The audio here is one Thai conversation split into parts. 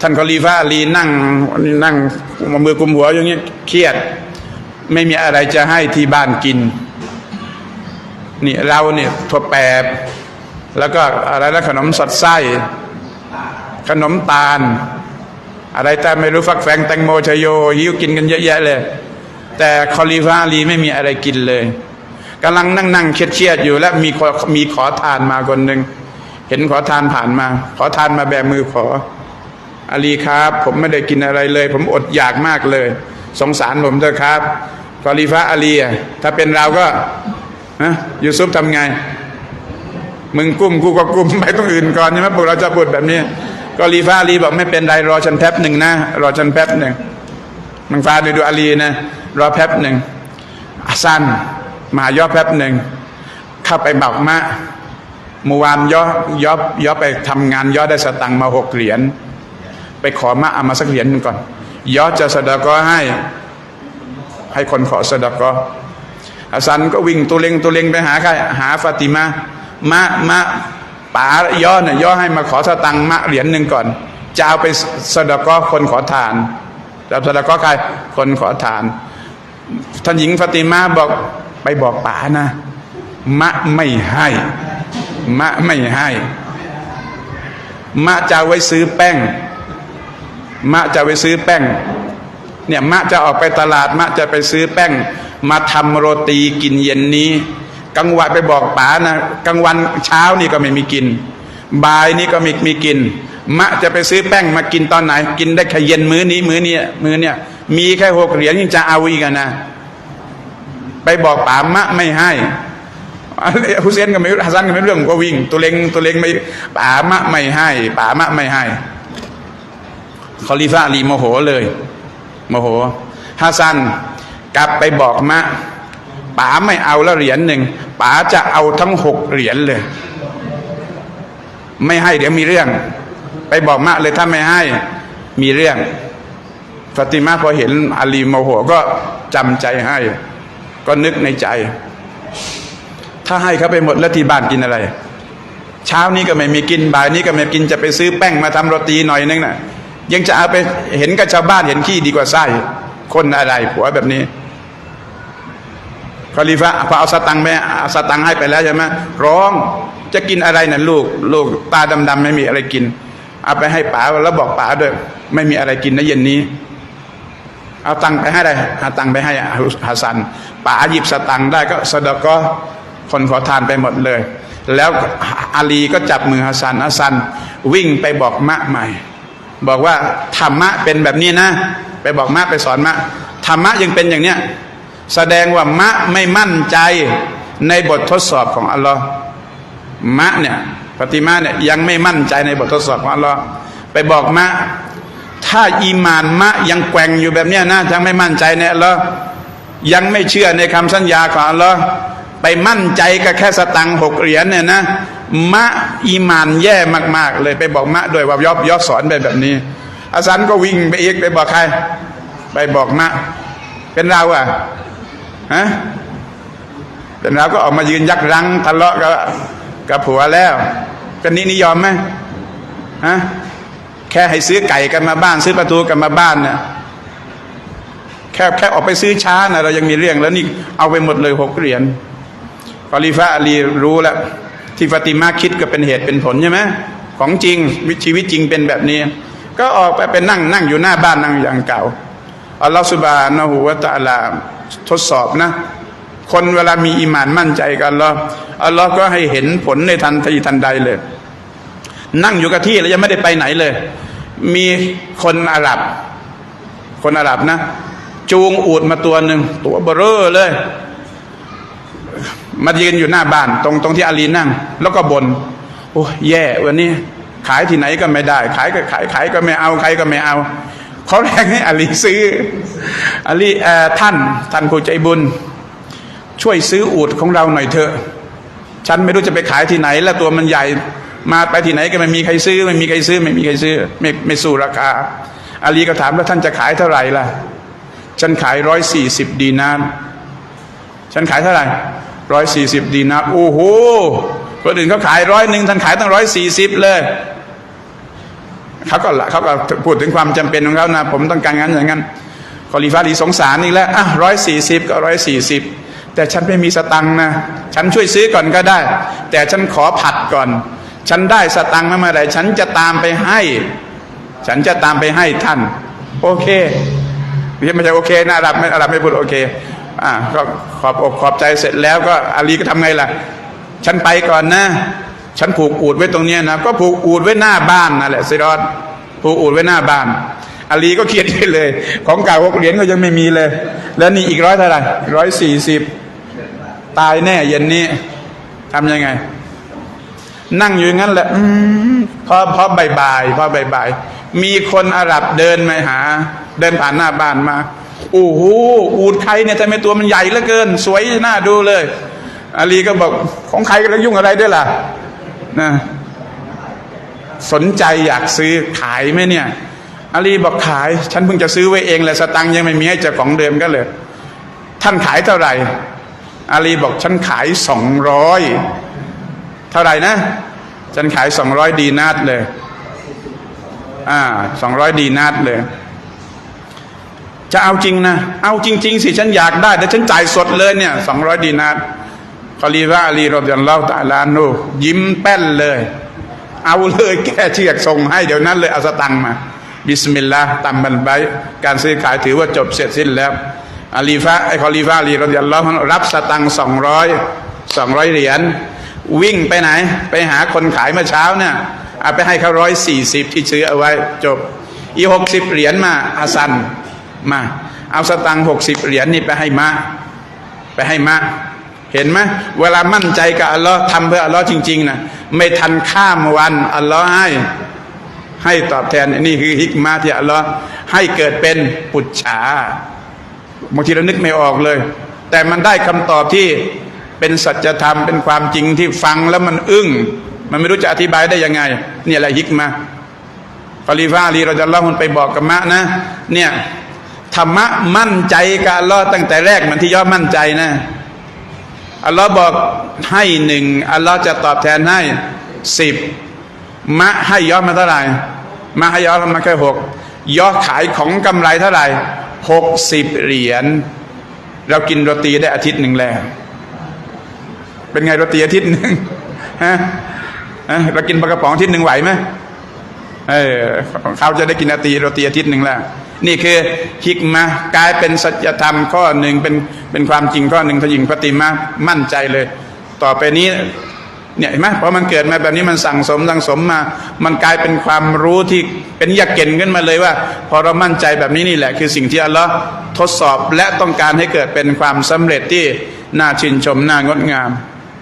ท่านคอลีฟาอาลีนั่งนั่งมือกุมหัวอย่างเงี้ยเครียด ไม่มีอะไรจะให้ที่บ้านกินนี่เราเนี่ยถั่วแปบ แล้วก็อะไรแล้วขนมสดไส้ ขนมตาล อะไรแต่ไม่รู้ฟักแฟงแตงโมชโยหิวกินกันเยอะแยะเลย แต่คอลีฟาอาลีไม่มีอะไรกินเลยกำลังนั่งนั่งเครียดเครียดอยู่ แล้วมีขอมีขอทานมาคนหนึ่งเห็นขอทานผ่านมา ขอทานมาแบมือขอ อาลีครับ ผมไม่ได้กินอะไรเลย ผมอดอยากมากเลย สงสารผมเถอะครับกอลีฟาอาลีถ้าเป็นเราก็ฮะยูซุปทำไง มึงกุ้มกูก็กุ้มไปตรงอื่นก่อนใช่ไหมพวกเราจะพูดแบบนี้กอลีฟาอาลีบอกไม่เป็นไรรอฉันแป๊บหนึ่งนะรอฉันแป๊บหนึ่งมังฟ้าดูดูอาลีนะรอแป๊บหนึ่งอาซันมาย่อแป๊บหนึ่งเข้าไปบอกมะเมื่อวานย่อย่อย่อไปทำงานย่อได้สตังค์มาหกเหรียญ ไปขอมาเอามาสักเหรียญหนึ่งก่อนยอจะสดะก็ให้ ให้คนขอสดะก็อาซันก็วิ่งตัวเลงตัวเลงไปหาใครหาฟาติมามะมะป๋าย่อเนี่ยย่อให้มาขอสตังมะเหรียญหนึ่งก่อนจะเอาไปสดะก็คนขอทานจะสดะก็ใครคนขอทาน ท่านหญิงฟาติมาบอกไปบอกป๋านะ มะไม่ให้ มะไม่ให้ มะจะไว้ซื้อแป้ง มะจะไว้ซื้อแป้งเนี่ยมะจะออกไปตลาดมะจะไปซื้อแป้ง มาทำโรตีกินเย็นนี้กลางวันไปบอกป๋านะกลางวันเช้านี่ก็ไม่มีกินบ่ายนี่ก็ไม่มีกิน มะจะไปซื้อแป้งมากินตอนไหน กินได้แค่เย็นมื้อนี้มื้อนี้มื้อเนี่ยมีแค่หกเหรียญยังจะเอาอีกนะ ไปบอกป๋ามะไม่ให้ฮุเซนก็ไม่รู้ฮัสซันก็ไม่เรื่องก็วิ่งตัวเล็งตัวเล็งไม่ป๋ามะไม่ให้ป๋ามะไม่ให้ คอลิฟาอาลีโมโหเลยโมโหฮัสซัน กลับไปบอกมะป๋าไม่เอาแล้วเหรียญหนึ่งป๋าจะเอาทั้งหกเหรียญเลย ไม่ให้เดี๋ยวมีเรื่อง ไปบอกมะเลยถ้าไม่ให้มีเรื่องฟาติมาพอเห็นอาลีโมโหก็จำใจให้ ก็นึกในใจ ถ้าให้เขาไปหมดแล้วที่บ้านกินอะไร เช้านี้ก็ไม่มีกินบ่ายนี้ก็ไม่กินจะไปซื้อแป้งมาทำโรตีหน่อยนึงน่ะ ยังจะเอาไปเห็นกับชาวบ้านเห็นขี้ดีกว่าไส้คนอะไรผัวแบบนี้คอลีฟะพอเอาสตังค์ไปเอาสตังค์ให้ไปแล้วใช่ไหมร้องจะกินอะไรน่ะลูกลูกตาดำๆไม่มีอะไรกิน เอาไปให้ป๋าแล้วบอกป๋าด้วย ไม่มีอะไรกินนะเย็นนี้ เอาตังค์ไปให้ได้เอาตังค์ไปให้ฮัสซันป๋าหยิบสตังค์ได้ก็สะดอกก็คนขอทานไปหมดเลย แล้วอาลีก็จับมือฮัสซันฮัสซันวิ่งไปบอกมะใหม่ บอกว่าธรรมะเป็นแบบนี้นะ ไปบอกมะไปสอนมะธรรมะยังเป็นอย่างเนี้ยแสดงว่ามะไม่มั่นใจในบททดสอบของอัลลอฮ์มะเนี่ยปฏิมาเนี่ยยังไม่มั่นใจในบททดสอบของอัลลอฮ์ไปบอกมะถ้าอีมานมะยังแกว่งอยู่แบบเนี้ยนะยังไม่มั่นใจเนี่ยแล้วยังไม่เชื่อในคำสัญญาของอัลลอฮ์ ไปมั่นใจกับแค่สตังหกเหรียญเนี่ยนะมะอีมานแย่มาก ๆ เลยไปบอกมะด้วยว่ายอบยอบสอนไปแบบนี้ อาซันก็วิ่งไปอีกไปบอกใคร ไปบอกมะ เป็นเราอะฮะเป็นเราก็ออกมายืนยักรังทะเลาะกับกับผัวแล้วกันนี้นิยอมไหมฮะแค่ให้ซื้อไก่กันมาบ้าน ซื้อประตูกันมาบ้านเนี่ยแค่แค่ออกไปซื้อช้านะเรายังมีเรื่องแล้วนี่เอาไปหมดเลยหกเหรียญ คอลิฟะลีรู้แล้วที่ฟาติมาคิดก็เป็นเหตุเป็นผลใช่ไหมของจริงชีวิตจริงเป็นแบบนี้ ก็ออกไปเป็นนั่งนั่งอยู่หน้าบ้านนั่งอย่างเก่าอัลลอฮฺสุบานะฮูวะตะอาลาทดสอบนะ คนเวลามีอิมานมั่นใจกันอัลลออัลลอฮ์ก็ให้เห็นผลในทันทีทันใดเลย นั่งอยู่กับที่แล้วยังไม่ได้ไปไหนเลย มีคนอาหรับ คนอาหรับนะ จูงอูดมาตัวหนึ่งตัวเบอเร่อเลย มายืนอยู่หน้าบ้าน ตรงตรงที่อาลีนั่ง แล้วก็บน่นโอ้ยแย่ วันนี้ขายที่ไหนก็ไม่ได้ ขายก็ขายขายก็ไม่เอาใครก็ไม่เอาเขาแรงให้อาลีซื้ออาลีเอ่อท่านท่านผู้ใจบุญ ช่วยซื้ออูดของเราหน่อยเถอะ ฉันไม่รู้จะไปขายที่ไหน แล้วตัวมันใหญ่มาไปที่ไหนก็ไม่มีใครซื้อ ไม่มีใครซื้อ ไม่มีใครซื้อ ไม่ไม่สู้ราคาอาลีก็ถามแล้วท่านจะขายเท่าไหร่ล่ะ ฉันขายร้อยสี่สิบดีนารฉันขายเท่าไหร่ ร้อยสี่สิบดีนารโอ้โหคนอื่นเขาขายร้อยหนึ่งท่านขายตั้งร้อยสี่สิบเลยเขาก็ละเขาก็พูดถึงความจำเป็นของเขานะผมต้องการงั้นอย่างนั้นคอลีฟ้าลีสงสารอีกแหล้วอะร้อยสี่สิบก็ร้อยสี่สิบแต่ฉันไม่มีสตังค์นะฉันช่วยซื้อก่อนก็ได้ แต่ฉันขอผัดก่อน ฉันได้สตังค์มาเมื่อไหร่ฉันจะตามไปให้ ฉันจะตามไปให้ท่าน โอเคไม่ใช่โอเคนะอาหรับไม่อาหรับไม่พูดโอเค อ่าก็ขอบอกขอบใจเสร็จแล้วก็อาลีก็ทำไงล่ะ ฉันไปก่อนนะ ฉันผูกอูดไว้ตรงเนี้ยนะ ก็ผูกอูดไว้หน้าบ้านนั่นแหละซิรอดผูกอูดไว้หน้าบ้าน อาลีก็เขียนไปเลย ของเก่าหกเหรียญก็ยังไม่มีเลย แล้วนี่อีกร้อยเท่าไหร่ร้อยสี่สิบตายแน่เย็นนี้ทำยังไง นั่งอยู่งั้นแหละ อืมพอพอบ่ายๆพอบ่ายๆมีคนอาหรับเดินมาหา เดินผ่านหน้าบ้านมา โอ้โหอูดใครเนี่ยทำไมตัวมันใหญ่เหลือเกิน สวยน่าดูเลย อาลีก็บอกของใครก็แล้วยุ่งอะไรด้วยล่ะนะสนใจอยากซื้อขายไหมเนี่ย อาลีบอกขาย ฉันเพิ่งจะซื้อไว้เองแหละสตังค์ยังไม่มีให้เจ้าของเดิมก็เลย ท่านขายเท่าไหร่ อาลีบอกฉันขายสองร้อยเท่าไหร่นะ ฉันขายสองร้อยดีนาตเลย อ่าสองร้อยดีนาตเลย จะเอาจริงนะ เอาจริง ๆ สิฉันอยากได้ แต่ฉันจ่ายสดเลยเนี่ยสองร้อยดีนาตคอลีว่าอาลีรอยันเล่าตาลานูยิ้มแป้นเลย เอาเลยแกเชือกส่งให้เดี๋ยวนั้นเลยเอาสตังมา บิสมิลลาห์ตามบันไบการซื้อขายถือว่าจบเสร็จสิ้นแล้วอาลีฟะไอคอลีฟะอาลีรอยันเล่ารับสตังสองร้อยสองร้อยเหรียญวิ่งไปไหน ไปหาคนขายเมื่อเช้าเนี่ยเอาไปให้เขาร้อยสี่สิบที่ซื้อเอาไว้จบ อีหกสิบเหรียญมาอาซัน มา เอาสตังหกสิบเหรียญนี่ไปให้มะ ไปให้มะ เห็นไหมเวลามั่นใจกับอัลลอฮ์ทำเพื่ออัลลอฮ์จริง ๆนะไม่ทันข้ามวันอัลลอฮ์ให้ ให้ตอบแทนนี่คือฮิกมาที่อัลลอฮ์ให้เกิดเป็นปุจฉาบางทีเรานึกไม่ออกเลย แต่มันได้คำตอบที่เป็นสัจธรรมเป็นความจริงที่ฟังแล้วมันอึ้ง มันไม่รู้จะอธิบายได้ยังไง เนี่ยแหละฮิกมาคอลีฟาอาลีเราจะเล่ามันไปบอกกับมะนะ เนี่ย ธรรมะมั่นใจกับอัลลอฮ์ตั้งแต่แรกมือนที่ย่อมั่นใจนะอัลลอฮ์บอกให้หนึ่งอัลลอฮ์จะตอบแทนให้สิบมะให้ย่อมาเท่าไหร่มะให้ย่อมาแค่หกย่อขายของกำไรเท่าไหร่หกสิบเหรียญเรากินโรตีได้อาทิตย์หนึ่งแล้ว เป็นไงโรตีอาทิตย์หนึ่งฮะเรากินปลากระป๋องอาทิตย์หนึ่งไหวไหมเออเขาจะได้กินโรตีโรตีอาทิตย์หนึ่งแล้ว นี่คือฮิกมะกลายเป็นสัจธรรมข้อหนึ่งเป็นเป็นความจริงข้อหนึ่งทยิงปฏิมามั่นใจเลย ต่อไปนี้เนี่ยเห็นไหมพอมันเกิดมาแบบนี้มันสั่งสมสั่งสมมา มันกลายเป็นความรู้ที่เป็นยาเก่นขึ้นมาเลยว่า พอเรามั่นใจแบบนี้นี่แหละ คือสิ่งที่อัลลอฮ์ทดสอบและต้องการให้เกิดเป็นความสำเร็จที่น่าชื่นชมน่างดงาม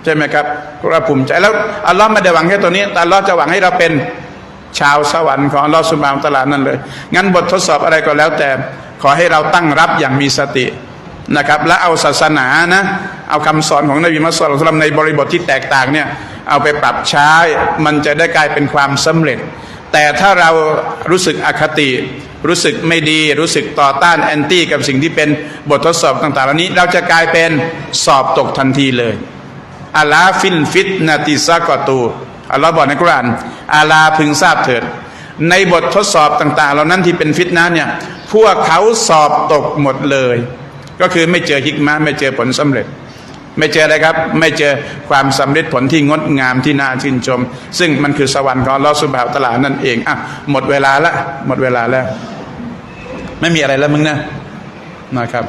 ใช่ไหมครับเราภูมิใจแล้วอัลลอฮ์ไม่ได้หวังแค่ตัวนี้แต่อัลลอฮ์จะหวังให้เราเป็น ชาวสวรรค์ของลอสุบานตลานั่นเลย งั้นบททดสอบอะไรก็แล้วแต่ ขอให้เราตั้งรับอย่างมีสตินะครับ และเอาศาสนานะเอาคำสอนของนบีมุฮัมมัดสุลลัลในบริบทที่แตกต่างเนี่ยเอาไปปรับใช้มันจะได้กลายเป็นความสำเร็จ แต่ถ้าเรารู้สึกอคติ รู้สึกไม่ดี รู้สึกต่อต้านแอนตี้กับสิ่งที่เป็นบททดสอบต่างๆเหล่านี้ เราจะกลายเป็นสอบตกทันทีเลยอลาฟินฟิตนาติซากอตู อัลลอฮ์บอกในกุรานอาลาพึงทราบเถิด ในบททดสอบต่าง ๆ เหล่านั้นที่เป็นฟิตนะเนี่ยพวกเขาสอบตกหมดเลย ก็คือไม่เจอฮิกมาไม่เจอผลสำเร็จ ไม่เจออะไรครับ ไม่เจอความสำเร็จผลที่งดงามที่น่าชื่นชม ซึ่งมันคือสวรรค์ของลอสุบาวตลานั่นเองอะหมดเวลาละหมดเวลาแล้ว ไม่มีอะไรแล้วมึงนะนะครับ